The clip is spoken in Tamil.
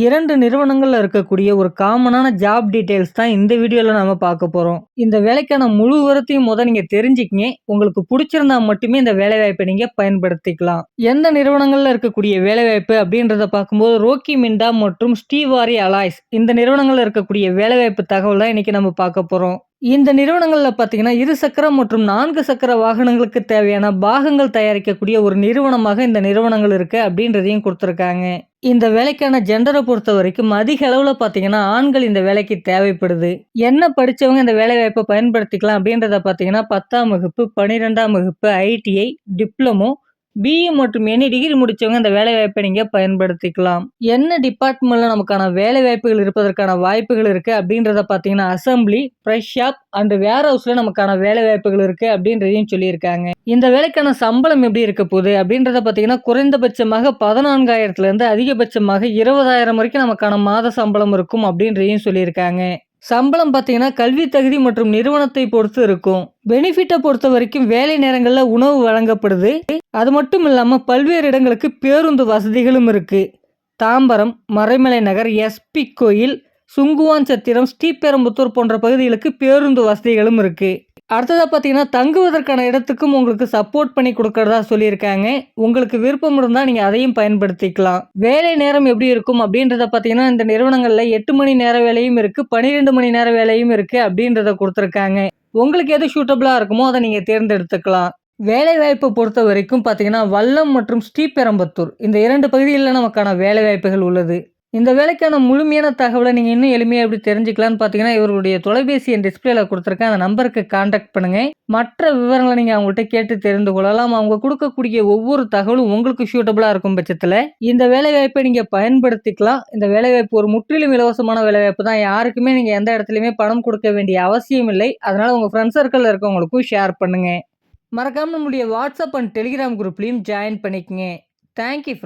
இரண்டு நிறுவனங்களில் இருக்கக்கூடிய ஒரு காமனான ஜாப் டீட்டெயில்ஸ் தான் இந்த வீடியோவில் நாம பார்க்க போகிறோம் இந்த வேலைக்கான முழு விவரத்தையும் முதல் நீங்கள் தெரிஞ்சுக்கிங்க. உங்களுக்கு பிடிச்சிருந்தா மட்டுமே இந்த வேலைவாய்ப்பை நீங்கள் பயன்படுத்திக்கலாம். எந்த நிறுவனங்களில் இருக்கக்கூடிய வேலைவாய்ப்பு அப்படின்றத பார்க்கும்போது ரோக்கி மிண்டா மற்றும் ஸ்டீவாரி அலாய்ஸ் இந்த நிறுவனங்களில் இருக்கக்கூடிய வேலைவாய்ப்பு தகவல் தான் இன்றைக்கி நம்ம பார்க்க போகிறோம் இந்த நிறுவனங்களில் பார்த்தீங்கன்னா, இருசக்கர மற்றும் நான்கு சக்கர வாகனங்களுக்கு தேவையான பாகங்கள் தயாரிக்கக்கூடிய ஒரு நிறுவனமாக இந்த நிறுவனங்கள் இருக்குது அப்படின்றதையும் கொடுத்துருக்காங்க. இந்த வேலைக்கான ஜென்டரை பொறுத்த வரைக்கும் அதிக அளவில் பார்த்தீங்கன்னா, ஆண்கள் இந்த வேலைக்கு தேவைப்படுது. என்ன படிச்சவங்க இந்த வேலைவாய்ப்ப பயன்படுத்திக்கலாம் அப்படின்றத பார்த்தீங்கன்னா, 10ஆம் வகுப்பு, 12ஆம் வகுப்பு, ஐடிஐ, டிப்ளமோ, பிஇ மற்றும் எனி டிகிரி முடித்தவங்க இந்த வேலைவாய்ப்பை நீங்கள் பயன்படுத்திக்கலாம். என்ன டிபார்ட்மெண்ட்டில் நமக்கான வேலைவாய்ப்புகள் இருப்பதற்கான வாய்ப்புகள் இருக்குது அப்படின்றத பார்த்தீங்கன்னா, அசெம்பிளி, பிரஸ் ஷாப் அண்ட் வேர்ஹவுஸ்ல நமக்கான வேலைவாய்ப்புகள் இருக்குது அப்படின்றதையும் சொல்லியிருக்காங்க. இந்த வேலைக்கான சம்பளம் எப்படி இருக்க போகுது அப்படின்றத பார்த்தீங்கன்னா, குறைந்தபட்சமாக பதினான்காயிரத்துலேருந்து அதிகபட்சமாக 20,000 வரைக்கும் நமக்கான மாத சம்பளம் இருக்கும் அப்படின்றதையும் சொல்லியிருக்காங்க. சம்பளம் பார்த்தீங்கன்னா, கல்வி தகுதி மற்றும் நிறுவனத்தை பொறுத்து இருக்கும். பெனிஃபிட்டை பொறுத்த வரைக்கும் வேலை நேரங்களில் உணவு வழங்கப்படுது. அது மட்டும் இல்லாமல் பல்வேறு இடங்களுக்கு பேருந்து வசதிகளும் இருக்குது தாம்பரம், மறைமலை நகர், எஸ்.பி. கோயில், சுங்குவான் சத்திரம் ஸ்ரீபெரும்புத்தூர் போன்ற பகுதிகளுக்கு பேருந்து வசதிகளும் இருக்குது அடுத்ததாக பார்த்தீங்கன்னா, தங்குவதற்கான இடத்துக்கும் உங்களுக்கு சப்போர்ட் பண்ணி கொடுக்கறதா சொல்லியிருக்காங்க. உங்களுக்கு விருப்பம் இருந்தால் நீங்கள் அதையும் பயன்படுத்திக்கலாம். வேலை நேரம் எப்படி இருக்கும் அப்படின்றத பார்த்தீங்கன்னா, இந்த நிறுவனங்களில் எட்டு மணி நேர வேலையும் இருக்குது பன்னிரெண்டு மணி நேர வேலையும் இருக்குது அப்படின்றத கொடுத்துருக்காங்க உங்களுக்கு எது சூட்டபிளாக இருக்குமோ அதை நீங்கள் தேர்ந்தெடுத்துக்கலாம். வேலைவாய்ப்பை பொறுத்த வரைக்கும் பார்த்தீங்கன்னா, வல்லம் மற்றும் ஸ்ரீபெரம்பத்தூர் இந்த இரண்டு பகுதிகளில் நமக்கான வேலைவாய்ப்புகள் உள்ளது. இந்த வேலைக்கான முழுமையான தகவலை நீங்கள் இன்னும் எளிமையாக எப்படி தெரிஞ்சுக்கலாம்னு பார்த்தீங்கன்னா, இவர்களுடைய தொலைபேசி எண் டிஸ்பிளேல கொடுத்துருக்கேன் அந்த நம்பருக்கு காண்டாக்ட் பண்ணுங்கள் மற்ற விவரங்களை நீங்கள் அவங்கள்ட்ட கேட்டு தெரிந்து கொள்ளலாம். அவங்க கொடுக்கக்கூடிய ஒவ்வொரு தகவலும் உங்களுக்கு சூட்டபுளாக இருக்கும் பட்சத்தில் இந்த வேலைவாய்ப்பை நீங்கள் பயன்படுத்திக்கலாம். இந்த வேலைவாய்ப்பு ஒரு முற்றிலும் இலவசமான வேலைவாய்ப்பு தான். யாருக்குமே நீங்கள் எந்த இடத்துலையுமே பணம் கொடுக்க வேண்டிய அவசியம் இல்லை. அதனால் உங்கள் ஃப்ரெண்ட்ஸ் சர்க்கிளில் இருக்கவங்களுக்கும் ஷேர் பண்ணுங்கள் மறக்காமல் நம்முடைய வாட்ஸ்அப் அண்ட் டெலிகிராம் குரூப்லேயும் ஜாயின் பண்ணிக்கங்க. Thank you